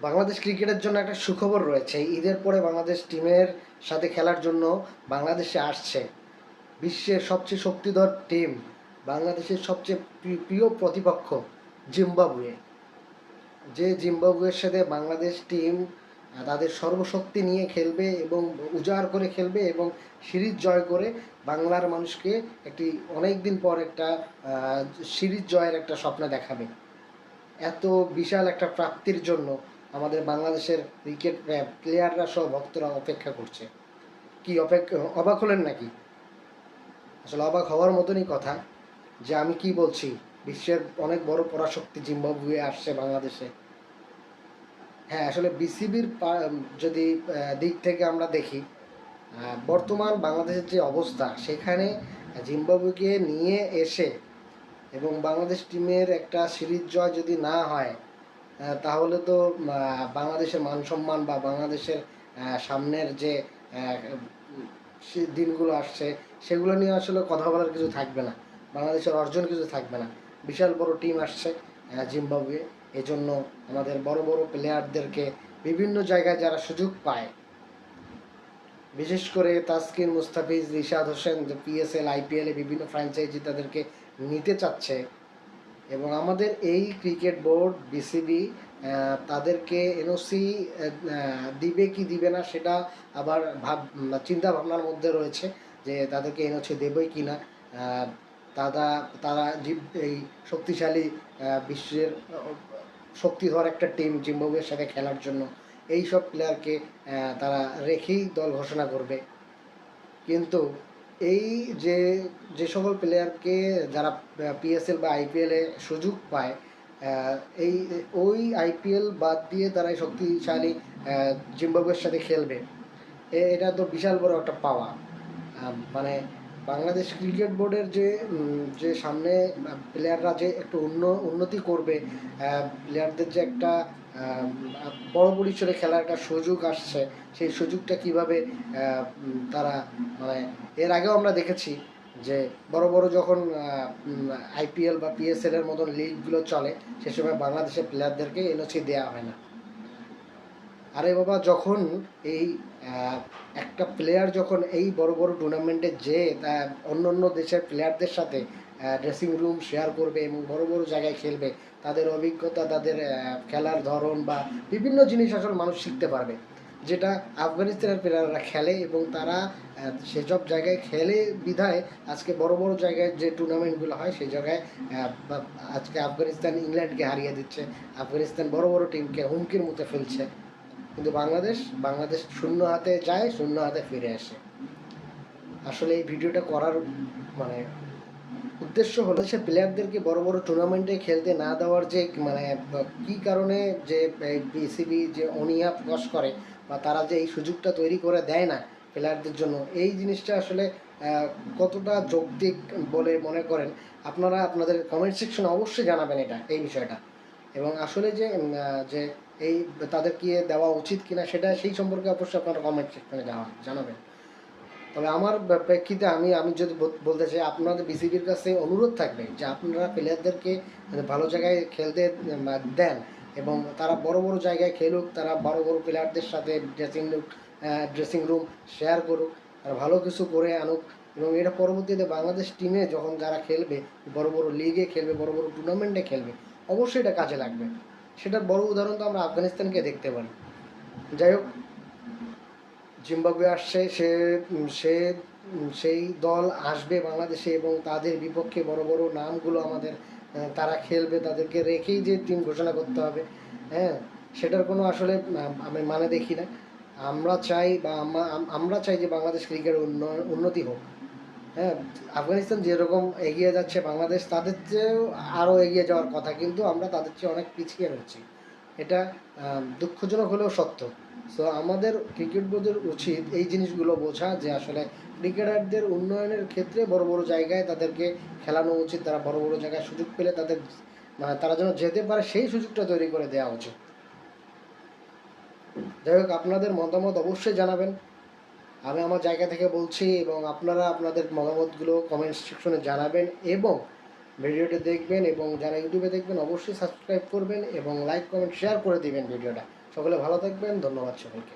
বাংলাদেশ ক্রিকেটের জন্য একটা সুখবর রয়েছে। ঈদের পরে বাংলাদেশ টিমের সাথে খেলার জন্য বাংলাদেশে আসছে। বিশ্বের সবচেয়ে শক্তিধর টিম, বাংলাদেশের সবচেয়ে প্রি- প্রিয় প্রতিপক্ষ জিম্বাবুয়ে। যে জিম্বাবুয়ের সাথে বাংলাদেশ টিম তাদের সর্বশক্তি নিয়ে খেলবে এবং উজাড় করে খেলবে এবং সিরিজ জয় করে বাংলার মানুষকে একটি অনেক দিন পর একটা সিরিজ জয়ের একটা স্বপ্ন দেখাবে। এত বিশাল একটা প্রাপ্তির জন্য আমাদের বাংলাদেশের ক্রিকেট প্লেয়াররা সহ ভক্তরা অপেক্ষা করছে। কি অপেক্ষা, অবাক হলেন নাকি? আসলে অবাক হওয়ার মতনই কথা যে আমি কি বলছি, বিশ্বের অনেক বড় পরাশক্তি জিম্বাবুয়ে আসছে বাংলাদেশে। হ্যাঁ আসলে বিসিবির যদি দিক থেকে আমরা দেখি বর্তমান বাংলাদেশের যে অবস্থা, সেখানে জিম্বাবুয়েকে নিয়ে এসে এবং বাংলাদেশ টিমের একটা সিরিজ জয় যদি না হয় তাহলে তো বাংলাদেশের মান সম্মান বা বাংলাদেশের সামনের যে দিনগুলো আসছে, সেগুলো নিয়ে আসলে কথা বলার কিছু থাকবে না। বাংলাদেশের অর্জন কিছু থাকবে না। বিশাল বড় টিম আসছে জিম্বাবুয়ে। এজন্য আমাদের বড় বড় প্লেয়ারদেরকে বিভিন্ন জায়গায় যারা সুযোগ পায়, বিশেষ করে তাসকিন, মুস্তাফিজ, রিশাদ হোসেন পিএসএল আইপিএলে বিভিন্ন ফ্র্যাঞ্চাইজি তাদেরকে নিতে চাচ্ছে এবং আমাদের এই ক্রিকেট বোর্ড, বিসিবি তাদেরকে এনওসি দিবে কি দিবে না সেটা আবার ভাব চিন্তা ভাবনার মধ্যে রয়েছে যে তাদেরকে এনওসি দেবেই কি না। তারা তারা এই শক্তিশালী বিশ্বের শক্তিধর একটা টিম জিম্বাবুয়ের সাথে খেলার জন্য। এই সব প্লেয়ারকে তারা রেখেই দল ঘোষণা করবে। কিন্তু এই যে যে সকল প্লেয়ারকে যারা পিএসএল বা আইপিএলে সুযোগ পায় এই, ওই আইপিএল বাদ দিয়ে তারা এই শক্তিশালী জিম্বাবুয়ের সাথে খেলবে। এটা তো বিশাল বড় একটা পাওয়া মানে বাংলাদেশ ক্রিকেট বোর্ডের যে যে সামনে প্লেয়াররা যে একটু উন্ন, উন্নতি করবে প্লেয়ারদের যে একটা বড় পরিসরে খেলার একটা সুযোগ আসছে, সেই সুযোগটা কীভাবে তারা মানে এর আগেও আমরা দেখেছি যে বড় বড় যখন আইপিএল বা পিএসএল এর মতন লিগগুলো চলে, সে সময় বাংলাদেশের প্লেয়ারদেরকে এনওসি দেওয়া হয় না। আরে বাবা, যখন এই একটা প্লেয়ার যখন এই বড় বড় টুর্নামেন্টে যে অন্য অন্য দেশের প্লেয়ারদের সাথে ড্রেসিং রুম শেয়ার করবে এবং বড় বড় জায়গায় খেলবে, তাদের অভিজ্ঞতা, তাদের খেলার ধরন বা বিভিন্ন জিনিস আসলে মানুষ শিখতে পারবে। যেটা আফগানিস্তানের প্লেয়াররা খেলে এবং তারা সেসব জায়গায় খেলে বিধায় আজকে বড় বড় জায়গায় যে টুর্নামেন্টগুলো হয়, সেই জায়গায় আজকে আফগানিস্তান ইংল্যান্ডকে হারিয়ে দিচ্ছে। আফগানিস্তান বড় বড় টিমকে হুমকির মধ্যে ফেলছে। কিন্তু বাংলাদেশ বাংলাদেশ শূন্য হাতে যায়, শূন্য হাতে ফিরে আসে। আসলে এই ভিডিওটা করার মানে উদ্দেশ্য হলো সে প্লেয়ারদেরকে বড় বড় টুর্নামেন্টে খেলতে না দেওয়ার যে মানে কি কারণে যে বিসিবি যে অনীহা প্রকাশ করে বা তারা যে এই সুযোগটা তৈরি করে দেয় না প্লেয়ারদের জন্য, এই জিনিসটা আসলে কতটা যৌক্তিক বলে মনে করেন? আপনারা আপনাদের কমেন্ট সেকশনে অবশ্যই জানাবেন এটা, এই বিষয়টা। এবং আসলে যে যে এই তাদের কি দেওয়া উচিত কিনা সেটা সেই সম্পর্কে অবশ্যই আপনারা কমেন্ট সেকশনে জানাবেন। তবে আমার প্রেক্ষিতে আমি আমি যদি বলতে চাই, আপনাদের বিসিবির কাছে অনুরোধ থাকবে যে আপনারা প্লেয়ারদেরকে ভালো জায়গায় খেলতে দেন এবং তারা বড় বড় জায়গায় খেলুক, তারা বড় বড় প্লেয়ারদের সাথে dressing room dressing room share করুক আর ভালো কিছু করে আনুক এবং এটা পরবর্তীতে বাংলাদেশ টিমে যখন যারা খেলবে, বড় বড় লিগে খেলবে, বড় বড় টুর্নামেন্টে খেলবে অবশ্যই এটা কাজে লাগবে। সেটার বড় উদাহরণ তো আমরা আফগানিস্তানকে দেখতে পারি। যাই হোক, জিম্বাবুয়ে আসছে, সে সে সেই দল আসবে বাংলাদেশে এবং তাদের বিপক্ষে বড় বড় নামগুলো আমাদের তারা খেলবে, তাদেরকে রেখেই যে টিম ঘোষণা করতে হবে হ্যাঁ? সেটার কোনো আসলে, আমি মানে দেখি না। আমরা চাই বা আমরা চাই যে বাংলাদেশ ক্রিকেটের উন্নয়ন উন্নতি হোক। হ্যাঁ আফগানিস্তান যেরকম এগিয়ে যাচ্ছে, বাংলাদেশ তাদের চেয়েও আরও এগিয়ে যাওয়ার কথা, কিন্তু আমরা তাদের চেয়ে অনেক পিছিয়ে রয়েছি। এটা দুঃখজনক হলেও সত্য। সো আমাদের ক্রিকেট বোর্ডের উচিত এই জিনিসগুলো বোঝা যে আসলে ক্রিকেটারদের উন্নয়নের ক্ষেত্রে বড় বড় জায়গায় তাদেরকে খেলানো উচিত, তারা বড় বড় জায়গায় সুযোগ পেলে তাদের মানে তারা যেন যেতে পারে, সেই সুযোগটা তৈরি করে দেওয়া উচিত। যাই হোক, আপনাদের মতামত অবশ্যই জানাবেন। আমি আমার জায়গা থেকে বলছি এবং আপনারা আপনাদের মতামতগুলো কমেন্ট সেকশনে জানাবেন এবং ভিডিওটি দেখবেন এবং যারা ইউটিউবে দেখবেন অবশ্যই সাবস্ক্রাইব করবেন এবং লাইক কমেন্ট শেয়ার করে দিবেন ভিডিওটা। সকলে ভালো থাকবেন, ধন্যবাদ সকলকে